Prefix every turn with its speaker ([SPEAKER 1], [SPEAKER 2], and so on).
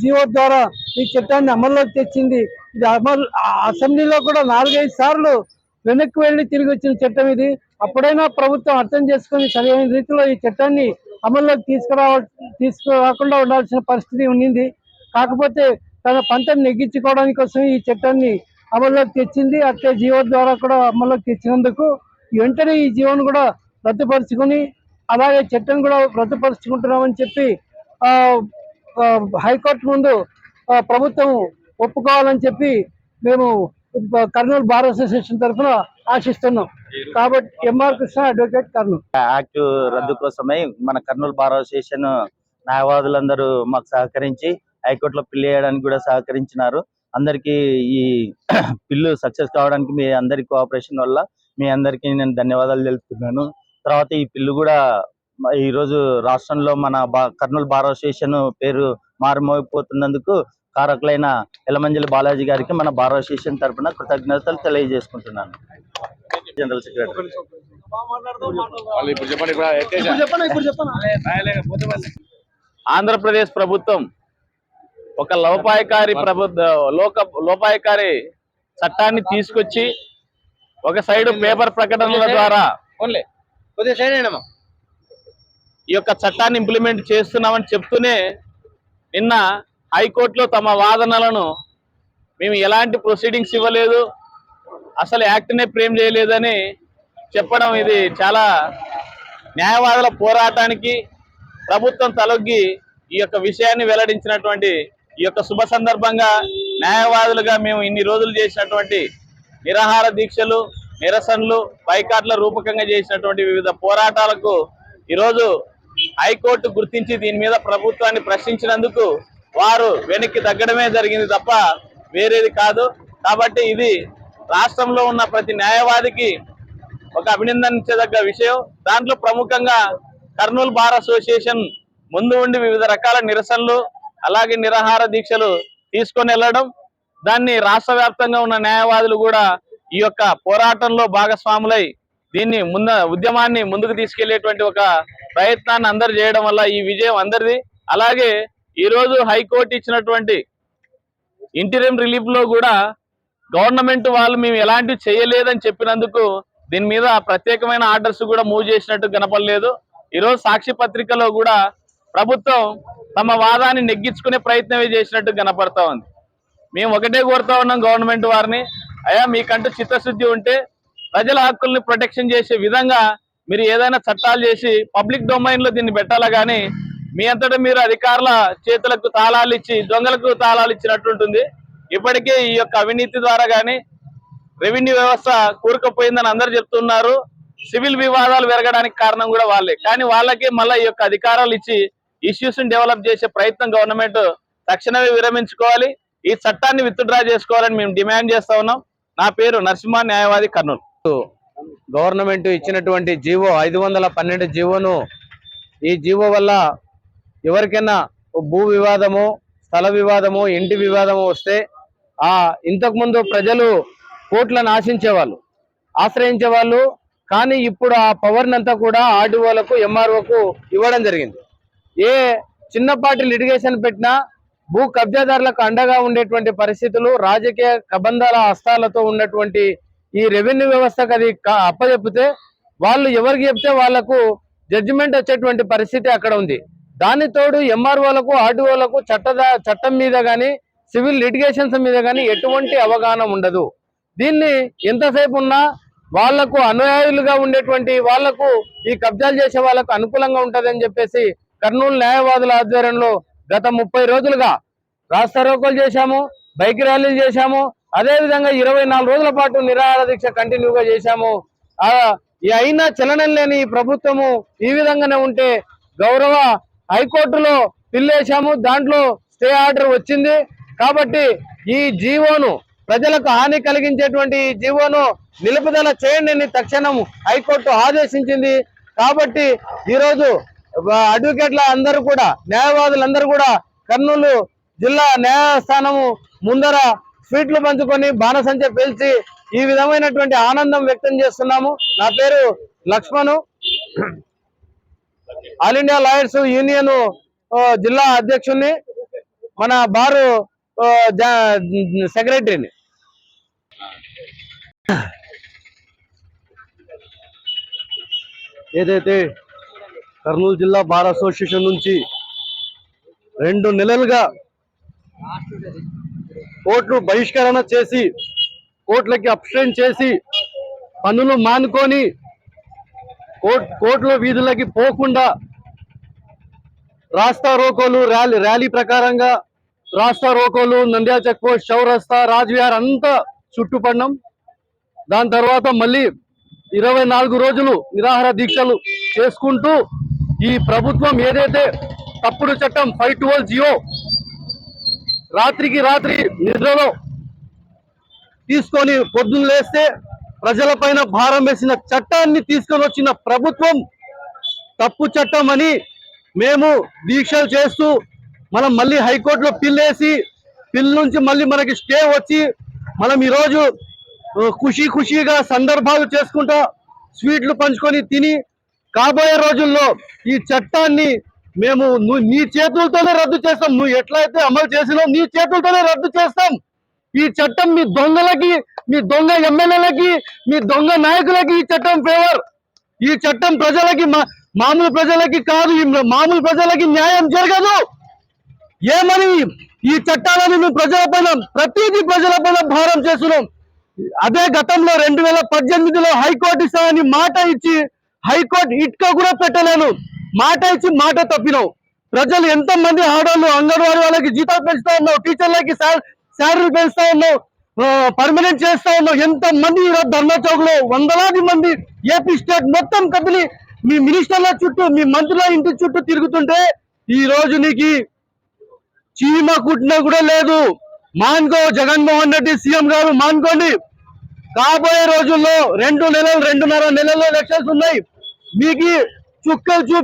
[SPEAKER 1] జియో ద్వారా ఈ చట్టాన్ని అమల్లోకి తెచ్చింది. ఇది అమలు అసెంబ్లీలో కూడా నాలుగైదు సార్లు వెనక్కి వెళ్ళి తిరిగి వచ్చిన చట్టం ఇది. అప్పుడైనా ప్రభుత్వం అర్థం చేసుకుని సరైన రీతిలో ఈ చట్టాన్ని అమల్లోకి తీసుకురావ తీసుకురాకుండా ఉండాల్సిన పరిస్థితి ఉండింది కాకపోతే తన పంటను నెగ్గించుకోవడానికి కోసం ఈ చట్టాన్ని అమల్లోకి తెచ్చింది. అట్లే జీవో ద్వారా కూడా అమల్లోకి తెచ్చినందుకు వెంటనే ఈ జీవోను కూడా రద్దుపరుచుకుని అలాగే చట్టం కూడా రద్దుపరుచుకుంటున్నామని చెప్పి హైకోర్టు ముందు ప్రభుత్వం ఒప్పుకోవాలని చెప్పి మేము కర్నూలు బార్ అసోసియేషన్ తరఫున ఆశిస్తున్నాం. కాబట్టి M R Krishna advocate Kurnool.
[SPEAKER 2] Act రద్దు కోసమై మన కర్నూలు బార్ అసోసియేషన్ న్యాయవాదులందరూ మాకు సహకరించి హైకోర్టులో పిల్లి వేయడానికి కూడా సహకరించినారు. అందరికీ ఈ పిల్లు సక్సెస్ కావడానికి మీ అందరి కోఆపరేషన్ వల్ల మీ అందరికీ నేను ధన్యవాదాలు తెలుపుతున్నాను. తర్వాత ఈ పిల్లు కూడా మ- ఈ రోజు రాష్ట్రంలో మన బా కర్నూలు బార్ అసోసియేషన్ పేరు మారుమోగిపోతున్నందుకు కారకులైన ఎలమంజలి బాలాజీ గారికి మన బార్ అసోసియేషన్ తరపున కృతజ్ఞతలు తెలియజేసుకుంటున్నాను. General secretary.
[SPEAKER 3] ఆంధ్రప్రదేశ్ ప్రభుత్వం ఒక లోపాయకారి ప్రభుత్వ లోక లోపాయకారి చట్టాన్ని తీసుకొచ్చి ఒక సైడ్ పేపర్ ప్రకటనల ద్వారా ఈ యొక్క చట్టాన్ని ఇంప్లిమెంట్ చేస్తున్నామని చెప్తూనే నిన్న హైకోర్టులో తమ వాదనలను మేము ఎలాంటి ప్రొసీడింగ్స్ ఇవ్వలేదు అసలు యాక్ట్నే ప్రేమ్ చేయలేదని చెప్పడం ఇది చాలా న్యాయవాదుల పోరాటానికి ప్రభుత్వం తలొగ్గి ఈ యొక్క విషయాన్ని వెల్లడించినటువంటి ఈ యొక్క శుభ సందర్భంగా న్యాయవాదులుగా మేము ఇన్ని రోజులు చేసినటువంటి నిరాహార దీక్షలు నిరసనలు బైకాట్ల రూపకంగా చేసినటువంటి వివిధ పోరాటాలకు ఈరోజు హైకోర్టు గుర్తించి దీని మీద ప్రభుత్వాన్ని ప్రశ్నించినందుకు వారు వెనక్కి తగ్గడమే జరిగింది తప్ప వేరేది కాదు. కాబట్టి ఇది రాష్ట్రంలో ఉన్న ప్రతి న్యాయవాదికి ఒక అభినందించదగ్గ విషయం. దాంట్లో ప్రముఖంగా కర్నూలు బార్ అసోసియేషన్ ముందు ఉండి వివిధ రకాల నిరసనలు అలాగే నిరాహార దీక్షలు తీసుకొని వెళ్ళడం దాన్ని రాష్ట్ర ఉన్న న్యాయవాదులు కూడా ఈ యొక్క పోరాటంలో భాగస్వాములై దీన్ని ముంద ఉద్యమాన్ని ముందుకు తీసుకెళ్ళేటువంటి ఒక ప్రయత్నాన్ని అందరు చేయడం వల్ల ఈ విజయం అందరిది. అలాగే ఈరోజు హైకోర్టు ఇచ్చినటువంటి ఇంటీరియం రిలీఫ్లో కూడా గవర్నమెంట్ వాళ్ళు మేము ఎలాంటివి చేయలేదని చెప్పినందుకు దీని మీద ప్రత్యేకమైన ఆర్డర్స్ కూడా మూవ్ చేసినట్టు కనపడలేదు. ఈరోజు సాక్షి పత్రికలో కూడా ప్రభుత్వం తమ వాదాన్ని నెగ్గించుకునే ప్రయత్నమే చేసినట్టు కనపడతా ఉంది. మేము ఒకటే కోరుతా ఉన్నాం గవర్నమెంట్ వారిని. అయ్యా మీకంటూ చిత్తశుద్ధి ఉంటే ప్రజల హక్కుల్ని ప్రొటెక్షన్ చేసే విధంగా మీరు ఏదైనా చట్టాలు చేసి పబ్లిక్ డొమైన్లో దీన్ని పెట్టాలా కానీ మీ అంతటా మీరు అధికారుల చేతులకు తాళాలు ఇచ్చి దొంగలకు తాళాలు ఇచ్చినట్టుంటుంది ఇప్పటికే ఈ యొక్క అవినీతి ద్వారా కానీ రెవెన్యూ వ్యవస్థ కూరుకుపోయిందని అందరు చెప్తున్నారు. సివిల్ వివాదాలు పెరగడానికి కారణం కూడా వాళ్ళే. కానీ వాళ్ళకే మళ్ళీ ఈ యొక్క అధికారాలు ఇచ్చి ఇష్యూస్ డెవలప్ చేసే ప్రయత్నం గవర్నమెంట్ తక్షణమే విరమించుకోవాలి. ఈ చట్టాన్ని విత్డ్రా చేసుకోవాలని మేము డిమాండ్ చేస్తా ఉన్నాం. నా పేరు నరసింహ న్యాయవాది కర్నూలు.
[SPEAKER 4] గవర్నమెంట్ ఇచ్చినటువంటి జీవో ఐదు వందల పన్నెండు జీవోను ఈ జీవో వల్ల ఎవరికైనా భూ వివాదము స్థల వివాదము ఇంటి వివాదము వస్తే ఆ ఇంతకుముందు ప్రజలు కోట్లను ఆశించేవాళ్ళు ఆశ్రయించే వాళ్ళు కానీ ఇప్పుడు ఆ పవర్నంతా కూడా ఆర్డీఓలకు ఎంఆర్ఓకు ఇవ్వడం జరిగింది. ఏ చిన్నపాటి లిటిగేషన్ పెట్టినా భూ కబ్జాదారులకు అండగా ఉండేటువంటి పరిస్థితులు రాజకీయ కబంధాల హస్తాలతో ఉన్నటువంటి ఈ రెవెన్యూ వ్యవస్థకు అది క- అప్పచెప్పితే వాళ్ళు ఎవరికి చెప్తే వాళ్ళకు జడ్జిమెంట్ వచ్చేటువంటి పరిస్థితి అక్కడ ఉంది. దాని తోడు ఎంఆర్ఓలకు ఆర్డీఓలకు చట్ట చట్టం మీద కానీ సివిల్ లిటిగేషన్స్ మీద కానీ ఎటువంటి అవగాహన ఉండదు. దీన్ని ఎంతసేపు ఉన్నా వాళ్ళకు అనుయాయులుగా ఉండేటువంటి వాళ్ళకు ఈ కబ్జాలు చేసే వాళ్ళకు అనుకూలంగా ఉంటుందని చెప్పేసి కర్నూలు న్యాయవాదుల ఆధ్వర్యంలో గత ముప్పై రోజులుగా రాస్తారోకోలు చేశాము బైక్ ర్యాలీలు చేశాము అదే విధంగా ఇరవై నాలుగు రోజుల పాటు నిరాహార దీక్ష కంటిన్యూగా చేశాము. అయినా చలనం లేని ఈ ప్రభుత్వము ఈ విధంగానే ఉంటే గౌరవ హైకోర్టులో పిల్లేశాము దాంట్లో స్టే ఆర్డర్ వచ్చింది. కాబట్టి ఈ జీవోను ప్రజలకు హాని కలిగించేటువంటి ఈ జీవోను నిలుపుదల చేయండి తక్షణం హైకోర్టు ఆదేశించింది. కాబట్టి ఈరోజు అడ్వకేట్ల అందరూ కూడా న్యాయవాదులందరూ కూడా కర్నూలు జిల్లా న్యాయస్థానము ముందర స్వీట్లు పంచుకొని బాణసంచ పేల్చి ఈ విధమైనటువంటి ఆనందం వ్యక్తం చేస్తున్నాము. నా పేరు Lakshman. All India lawyers union జిల్లా అధ్యక్షుడిని మన బారు సెక్రటరీని.
[SPEAKER 1] ఏదైతే కర్నూలు జిల్లా బార్ అసోసియేషన్ నుంచి రెండు నెలలుగా కోర్టు బహిష్కరణ చేసి కోర్టులకి అప్స్టైన్ చేసి పనులు మానుకొని కోర్టు కోర్టుల వీధులకి పోకుండా రాస్తా రోకోలు ర్యాలీ ర్యాలీ ప్రకారంగా రాస్తా రోకోలు నంద్యా చెక్పోస్ట్ చౌరస్తా రాజ్విహార్ అంతా చుట్టుపడినాం. దాని తర్వాత మళ్ళీ ఇరవై నాలుగు రోజులు నిరాహార దీక్షలు చేసుకుంటూ ఈ ప్రభుత్వం ఏదైతే తప్పుడు చట్టం ఫైవ్ ట్వెల్వ్ జియో రాత్రికి రాత్రి నిద్రలో తీసుకొని పొద్దున్న లేస్తే ప్రజలపైన భారం వేసిన చట్టాన్ని తీసుకొని వచ్చిన ప్రభుత్వం తప్పు చట్టం అని మేము దీక్షలు చేస్తూ మనం మళ్ళీ హైకోర్టులో పిల్ వేసి పిల్ నుంచి మళ్ళీ మనకి స్టే వచ్చి మనం ఈరోజు ఖుషీ ఖుషీగా సందర్భాలు చేసుకుంటా స్వీట్లు పంచుకొని తిని కాబోయే రోజుల్లో ఈ చట్టాన్ని మేము నువ్వు నీ చేతులతోనే రద్దు చేస్తాం. నువ్వు ఎట్లయితే అమలు చేసినావు నీ చేతులతోనే రద్దు చేస్తాం. ఈ చట్టం మీ దొంగలకి మీ దొంగ ఎమ్మెల్యేలకి మీ దొంగ నాయకులకి ఈ చట్టం ఫేవర్ ఈ చట్టం ప్రజలకి మా- మామూలు ప్రజలకి కాదు. మామూలు ప్రజలకి న్యాయం జరగదు. ఏమని? ఈ చట్టాలను మేము ప్రజలపైన ప్రతిదీ ప్రజలపైన భారం చేస్తున్నాం. అదే గతంలో రెండు వేల పద్దెనిమిదిలో హైకోర్టు ఇస్తామని మాట ఇచ్చి హైకోర్టు ఇటుక కూడా పెట్టలేను. మాట ఇచ్చి మాట తప్పినావు. ప్రజలు ఎంత మంది ఆడవాళ్ళు అంగన్వాడీ వాళ్ళకి జీతాలు పెంచుతా ఉన్నావు టీచర్లకి శాలరీలు పెంచుతా ఉన్నావు పర్మనెంట్ చేస్తా ఉన్నావు ఎంత మంది ధర్నా చౌక్లో వందలాది మంది ఏపీ స్టేట్ మొత్తం కదిలి మీ మినిస్టర్ల చుట్టూ మీ మంత్రుల ఇంటి చుట్టూ తిరుగుతుంటే ఈ రోజు నీకు చీమ కుట్టినా కూడా లేదు. మాన్కో జగన్మోహన్ రెడ్డి సీఎం గారు మాన్కోండి. కాబోయే రోజుల్లో రెండు నెలలు రెండున్నర నెలల్లో ఎలక్షన్స్ ఉన్నాయి. మీకు చుక్కలు చూపి